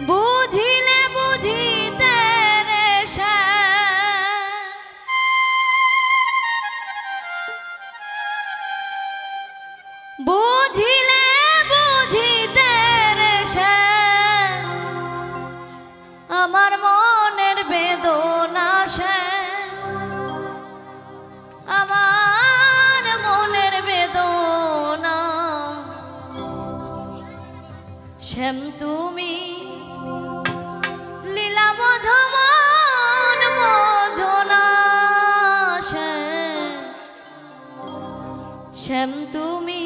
বুঝিলে বুঝিতে। বুঝিলে। আমার মনের। আমার মনের শ্যাম তুমি শ্যাম শ্যাম তুমি